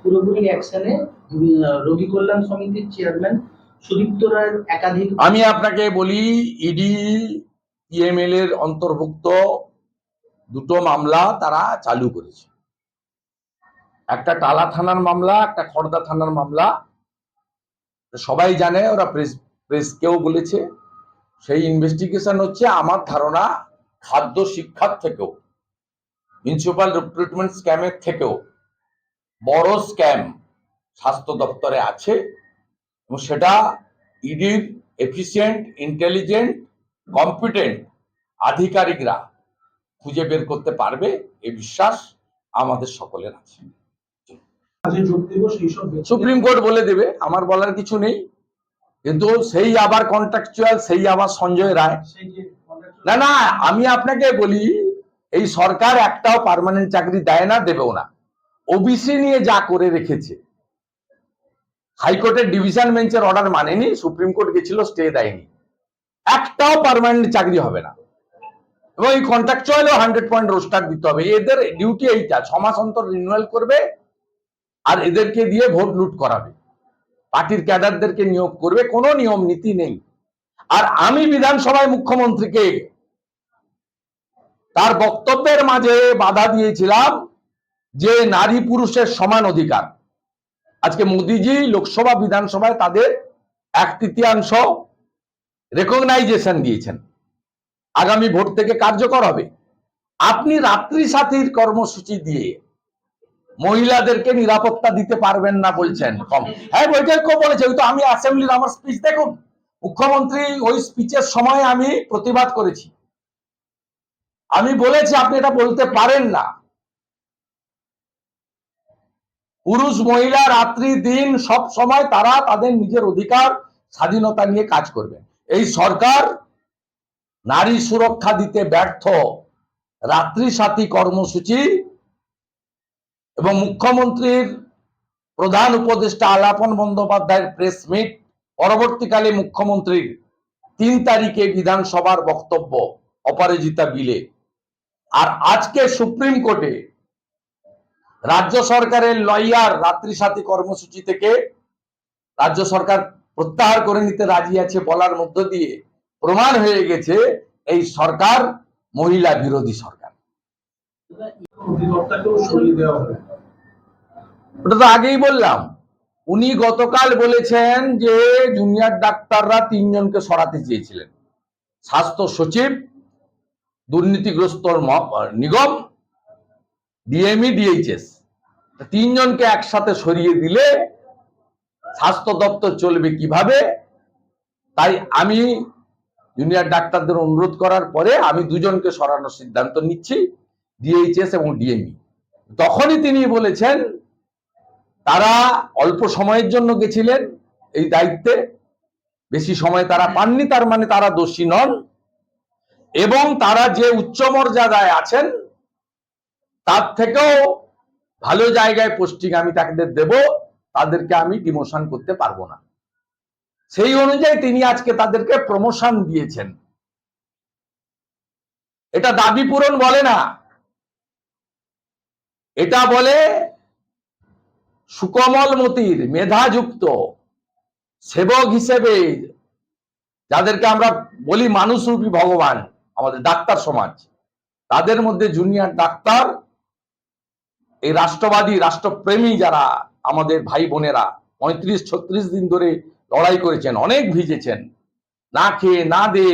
পুরোপুরি অ্যাকশনে রোগী কল্যাণ সমিতির চেয়ারম্যান সুদীপ্ত রায়ের একাধিক আমি আপনাকে বলি ইডি পিএমএল এর অন্তর্ভুক্ত দুটো মামলা তারা চালু করেছে। একটা টালা থানার মামলা, একটা খড়দা থানার মামলা। সবাই জানে, ওরা প্রেস প্রেসকেও বলেছে। সেই ইনভেস্টিগেশন হচ্ছে আমার ধারণা খাদ্য শিক্ষার থেকেও মিউনিসিপাল রিক্রুটমেন্ট স্ক্যামের থেকেও। বড় স্ক্যাম স্বাস্থ্য দপ্তরে আছে এবং সেটা ইডির এফিসিয়েন্ট ইন্টেলিজেন্ট কম্পিটেন্ট আধিকারিকরা খুঁজে বের করতে পারবে এ বিশ্বাস আমাদের সকলের আছে। সুপ্রিম কোর্ট বলে দেবে আমার বলার কিছু নেই। কিন্তু সেই আবার কন্ট্রাকচুয়াল সেই আবার সঞ্জয় রায়। না না আমি আপনাকে বলি এই সরকার একটাও পার্মানেন্ট চাকরি দেয় না দেবেও না। ওবিসি নিয়ে যা করে রেখেছে। হাইকোর্টের ডিভিশন বেঞ্চের অর্ডার মানেনি, সুপ্রিম কোর্ট গেছিল স্টে দেয়নি। একটাও পার্মানেন্ট চাকরি হবে না। এবং এই কন্ট্রাকচুয়ালও হান্ড্রেড পয়েন্ট রোস্টার দিতে হবে। এদের ডিউটি এইটা, ছ মাস অন্তর রিনুয়াল করবে আর এদেরকে দিয়ে ভোট লুট করাবে। পার্টির ক্যাডারদেরকে নিয়োগ করবে, কোনো নিয়ম নীতি নেই। আর আমি বিধানসভায় মুখ্যমন্ত্রীকে তার বক্তব্যের মাঝে বাধা দিয়েছিলাম যে নারী পুরুষের সমান অধিকার। আজকে মোদিজি লোকসভা, বিধানসভায় তাদের এক তৃতীয়াংশ রেকগনাইজেশন দিয়েছেন। আগামী ভোট থেকে কার্যকর হবে। আপনি রাত্রি সাথীর কর্মসূচি দিয়ে মহিলাদেরকে নিরাপত্তা দিতে পারবেন না বলছেন কম। হ্যাঁ বৈঠকও বলেছে, ওই তো আমি অ্যাসেম্বলির আমার স্পিচ দেখুন। মুখ্যমন্ত্রী ওই স্পিচের সময় আমি প্রতিবাদ করেছি। আমি বলেছি, আপনি এটা বলতে পারেন না। পুরুষ মহিলা রাত্রি দিন সব সময় তারা তাদের নিজের অধিকার, স্বাধীনতা নিয়ে কাজ করবে। এই সরকার নারী সুরক্ষা দিতে ব্যর্থ। রাত্রি সাথী কর্মসূচি এবং মুখ্যমন্ত্রীর প্রধান উপদেষ্টা আলাপন বন্দ্যোপাধ্যায়ের প্রেস মিট পরবর্তীকালে মুখ্যমন্ত্রীর তিন তারিখে বিধানসভার বক্তব্য, অপরাজিতা বিলে আর আজকে সুপ্রিম কোর্টে রাজ্য সরকারের লয়ার রাত্রি সাথী কর্মসূচি থেকে রাজ্য সরকার প্রত্যাহার করে নিতে রাজি আছে বলার মধ্য দিয়ে প্রমাণ হয়ে গেছে এই সরকার মহিলা বিরোধী সরকার। ওটা তো আগেই বললাম। উনি গতকাল বলেছেন যে জুনিয়র ডাক্তাররা তিনজনকে সরাতে চেয়েছিলেন। স্বাস্থ্য সচিব দুর্নীতিগ্রস্ত নিগম ডিএমই ডিএইচএস। তিনজনকে একসাথে সরিয়ে দিলে স্বাস্থ্য দপ্তর চলবে কীভাবে? তাই আমি জুনিয়র ডাক্তারদের অনুরোধ করার পরে আমি দুজনকে সরানোর সিদ্ধান্ত নিচ্ছি ডিএইচএস এবং ডিএমই তখনই তিনি বলেছেন, তারা অল্প সময়ের জন্য গেছিলেন এই দায়িত্বে, বেশি সময় তারা পাননি, তার মানে তারা দোষী নন। এবং তারা যে উচ্চ মর্যাদায় আছেন, তার থেকেও ভালো জায়গায় পোস্টিং আমি তাদের দেব, তাদেরকে আমি ডিমোশন করতে পারব না। সেই অনুযায়ী তিনি আজকে তাদেরকে প্রমোশন দিয়েছেন। এটা দাবি পূরণ বলে না। এটা বলে সুকমল মতির মেধাযুক্ত সেবক হিসেবে, যাদেরকে আমরা বলি মানুষরূপী ভগবান, আমাদের ডাক্তার সমাজ, তাদের মধ্যে জুনিয়র ডাক্তার এই রাষ্ট্রবাদী, রাষ্ট্রপ্রেমী যারা আমাদের ভাই বোনেরা পঁয়ত্রিশ, ছত্রিশ দিন ধরে লড়াই করেছেন, অনেক ভিজেছেন। না খেয়ে, না দে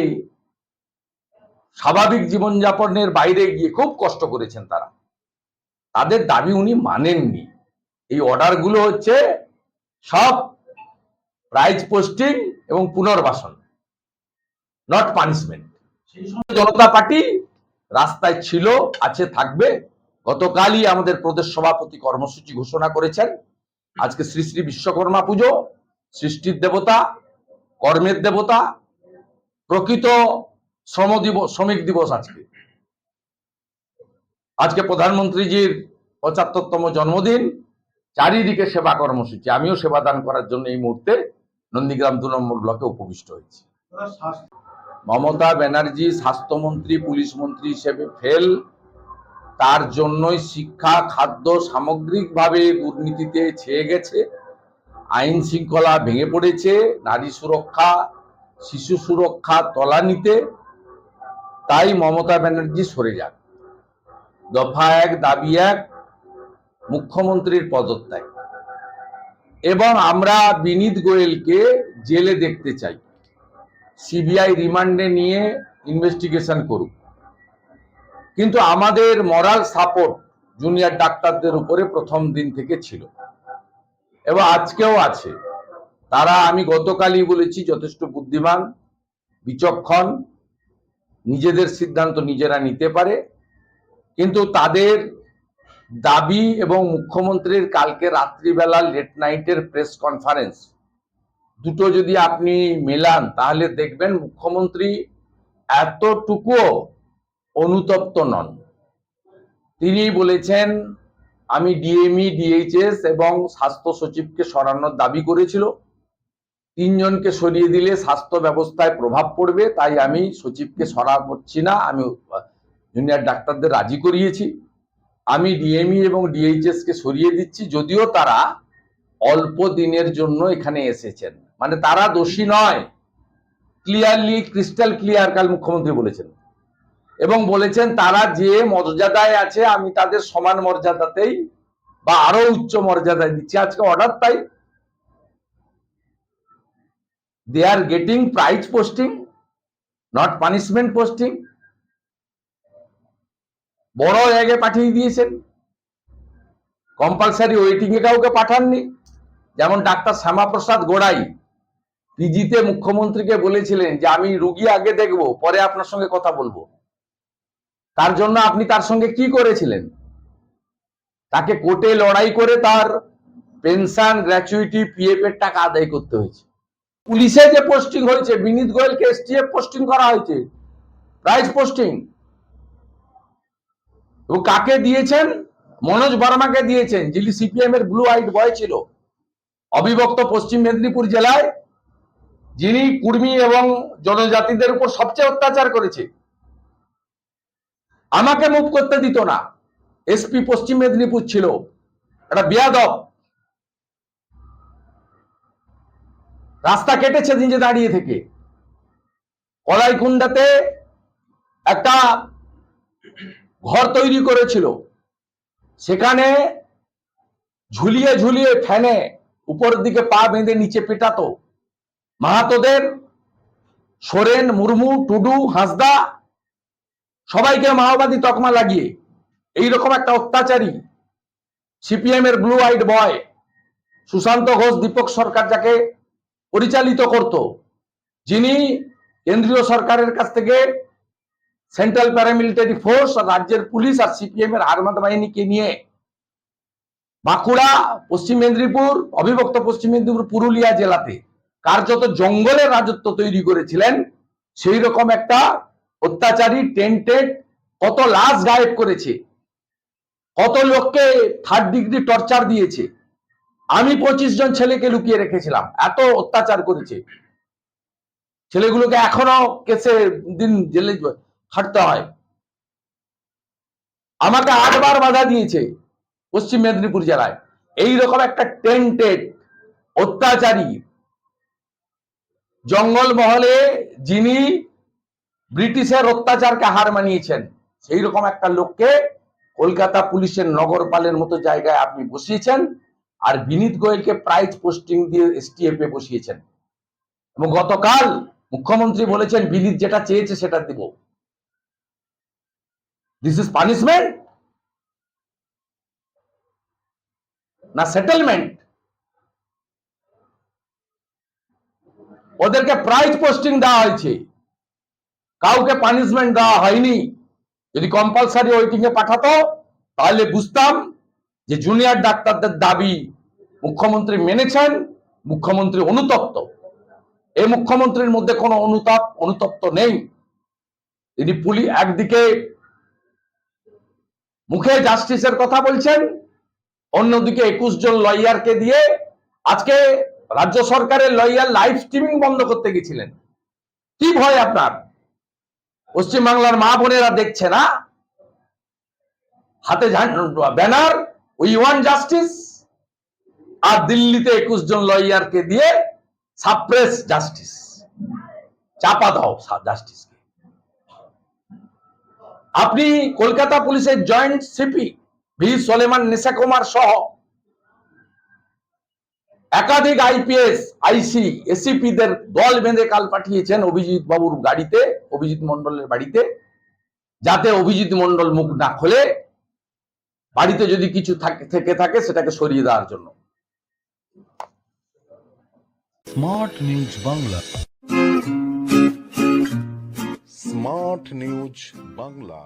স্বাভাবিক জীবনযাপনের বাইরে গিয়ে খুব কষ্ট করেছেন তারা। তাদের দাবি উনি মানেননি। এই অর্ডারগুলো হচ্ছে সব প্রাইজ পোস্টিং এবং পুনর্বাসন, নট পানিশমেন্ট। সেই সময় জনতা পার্টি রাস্তায় ছিল, আছে, থাকবে। গতকালই আমাদের প্রদেশ সভাপতি কর্মসূচি ঘোষণা করেছেন। আজকে শ্রী শ্রী বিশ্বকর্মা পুজো সৃষ্টির দেবতা কর্মের দেবতা প্রকৃত শ্রম দিবস শ্রমিক দিবস আজকে। আজকে প্রধানমন্ত্রীজির পঁচাত্তরতম জন্মদিন চারিদিকে সেবা কর্মসূচি। আমিও সেবা দান করার জন্য এই মুহূর্তে নন্দীগ্রাম দু নম্বর ব্লকে উপবিষ্ট হয়েছি। মমতা ব্যানার্জি স্বাস্থ্যমন্ত্রী পুলিশ মন্ত্রী হিসেবে ফেল তার জন্যই শিক্ষা, খাদ্য সামগ্রিকভাবে দুর্নীতিতে ছেয়ে গেছে। আইন শৃঙ্খলা ভেঙে পড়েছে, নারী সুরক্ষা, শিশু সুরক্ষা তলানিতে। তাই মমতা ব্যানার্জি সরে যাক দফা এক, দাবি এক, মুখ্যমন্ত্রীর পদত্যাগ। এবং আমরা বিনীত গোয়েলকে জেলে দেখতে চাই। সিবিআই রিমান্ডে নিয়ে ইনভেস্টিগেশন করুক। কিন্তু আমাদের মরাল সাপোর্ট জুনিয়র ডাক্তারদের উপরে প্রথম দিন থেকে ছিল। এবং আজকেও আছে। তারা, আমি গতকালই বলেছি, যথেষ্ট বুদ্ধিমান, বিচক্ষণ, নিজেদের সিদ্ধান্ত নিজেরা নিতে পারে। কিন্তু তাদের দাবি এবং মুখ্যমন্ত্রীর কালকে রাত্রিবেলা লেট নাইটের প্রেস কনফারেন্স দুটো যদি আপনি মেলান, তাহলে দেখবেন মুখ্যমন্ত্রী এতটুকুও অনুতপ্ত নন। তিনি বলেছেন, আমি ডিএমই, ডিএইচএস এবং স্বাস্থ্য সচিবকে সরানোর দাবি করেছিল। তিনজনকে সরিয়ে দিলে স্বাস্থ্য ব্যবস্থায় প্রভাব পড়বে, তাই আমি সচিবকে সরাচ্ছি না। আমি জুনিয়র ডাক্তারদের রাজি করিয়েছি। আমি ডিএমই এবং ডিএইচএস কে সরিয়ে দিচ্ছি, যদিও তারা অল্প দিনের জন্য এখানে এসেছেন। মানে তারা দোষী নয়। ক্লিয়ারলি, ক্রিস্টাল ক্লিয়ার কাল মুখ্যমন্ত্রী বলেছেন। এবং বলেছেন, তারা যে মর্যাদায় আছে, আমি তাদের সমান মর্যাদাতেই বা আরও উচ্চ মর্যাদায় দিচ্ছি। আজকে অর্ডার তাই। They are getting prize posting not punishment posting বড় জায়গায় পাঠিয়ে দিয়েছেন। কম্পালসারি ওয়েটিং এ কাউকে পাঠাননি। যেমন ডাক্তার শ্যামাপ্রসাদ গোড়াই পিজিতে মুখ্যমন্ত্রীকে বলেছিলেন যে, আমি রুগী আগে দেখব, পরে আপনার সঙ্গে কথা বলব। তার জন্য আপনি তার সঙ্গে কি করেছিলেন? তাকে কোর্টে লড়াই করে তার পেনশন, গ্র্যাচুইটি পিএফ এর টাকা আদায় করতে হয়েছে। পুলিশে যে পোস্টিং হয়েছে, বিনীত গোয়েলকে এসটিএফ পোস্টিং করা হয়েছে প্রাইজ পোস্টিং। এবং কাকে দিয়েছেন? মনোজ বর্মাকে দিয়েছেন, যিনি সিপিএম এর ব্লু হোয়াইট বয় ছিল। অবিভক্ত পশ্চিম মেদিনীপুর জেলায় যিনি কুর্মী এবং জনজাতিদের উপর সবচেয়ে অত্যাচার করেছে। আমাকে মুভ করতে দিত না। এসপি পশ্চিম মেদিনীপুর ছিল। একটা বিয়াদব। রাস্তা কেটেছে নিজে দাঁড়িয়ে থেকে। কলাইকুণ্ডাতে একটা ঘর তৈরি করেছিল। সেখানে ঝুলিয়ে ঝুলিয়ে ফ্যানে উপরের দিকে পা বেঁধে নিচে পেটাতো। মাহাতোদের সোরেন, মুর্মু, টুডু, হাসদা সবাইকে মাওবাদী তকমা লাগিয়ে। এইরকম একটা অত্যাচারী, সিপিএম এর blue white boy Sushanta Ghosh, Dipak Sarkar যাকে পরিচালিত করত, যিনি কেন্দ্রীয় সরকারের কাছ থেকে সেন্ট্রাল প্যারামিলিটারি ফোর্স আর রাজ্যের পুলিশ আর সিপিএম এর আর্মাদ বাহিনীকে নিয়ে বাঁকুড়া, পশ্চিম মেদিনীপুর, অবিভক্ত পশ্চিম মেদিনীপুর, পুরুলিয়া জেলাতে কার্যত জঙ্গলের রাজত্ব তৈরি করেছিলেন। সেই রকম একটা অত্যাচারী টেন্টেড কত লাশ গায়েব করেছে, কত লোককে থার্ড ডিগ্রি টর্চার দিয়েছে। আমি পঁচিশ জন ছেলেকে লুকিয়ে রেখেছিলাম, এত অত্যাচার করেছে। ছেলেগুলোকে এখনও কেসে দিন জেলে খাটতে হয়। আমাকে আটবার বাধা দিয়েছে পশ্চিম মেদিনীপুর জেলায়। এই রকম একটা টেন্টেড অত্যাচারী জঙ্গল মহলে যিনি ব্রিটিশের অত্যাচারকে হার মানিয়েছেন। সেই রকম একটা লোককে কলকাতা পুলিশের নগরপালের মতো জায়গায় আপনি বসিয়েছেন আর বিনীত গোয়েলকে প্রাইজ পোস্টিং দিয়ে এসটিএফ এ বসিয়েছেন। এবং গতকাল মুখ্যমন্ত্রী বলেছেন, বিনীত যেটা চেয়েছে সেটা দিব। দিস ইজ পানিশমেন্ট না সেটেলমেন্ট ওদেরকে প্রাইজ পোস্টিং দেওয়া হয়েছে। কাউকে পানিশমেন্ট দেওয়া হয়নি। যদি কম্পালসারি ওয়েটিং এ পাঠাতো, তাহলে বুঝতাম যে জুনিয়র ডাক্তারদের দাবি মুখ্যমন্ত্রী মেনেছেন, মুখ্যমন্ত্রী অনুতপ্ত। এই মুখ্যমন্ত্রীর মধ্যে কোনো অনুতাপ, অনুতপ্ত নেই। তিনি পুলি একদিকে মুখে জাস্টিসের কথা বলছেন, অন্যদিকে একুশ জন লয়ারকে দিয়ে আজকে রাজ্য সরকারের লয়ার লাইভ স্ট্রিমিং বন্ধ করতে গেছিলেন। কি ভয় আপনার? পশ্চিমবাংলার মা বোনেরা দেখছে না? হাতে ব্যানার, উই ওয়ান জাস্টিস, আর দিল্লিতে একুশ জন লয়ারকে দিয়ে সাপ্রেস জাস্টিস। চাপা দাও জাস্টিসকে। আপনি কলকাতা পুলিশের joint CP V Solomon Nesa Kumar সহ একাধিক আইপিএস, আইসি, এসিপিদের দল বেঁধে কাল পাঠিয়েছেন অভিজিৎ বাবুর গাড়িতে, অভিজিৎ মন্ডলের বাড়িতে, যাতে অভিজিৎ মন্ডল মুখ না খোলে, বাড়িতে যদি কিছু থাকে থেকে সেটাকে সরিয়ে দেওয়ার জন্য। Smart news Bangla. Smart news Bangla.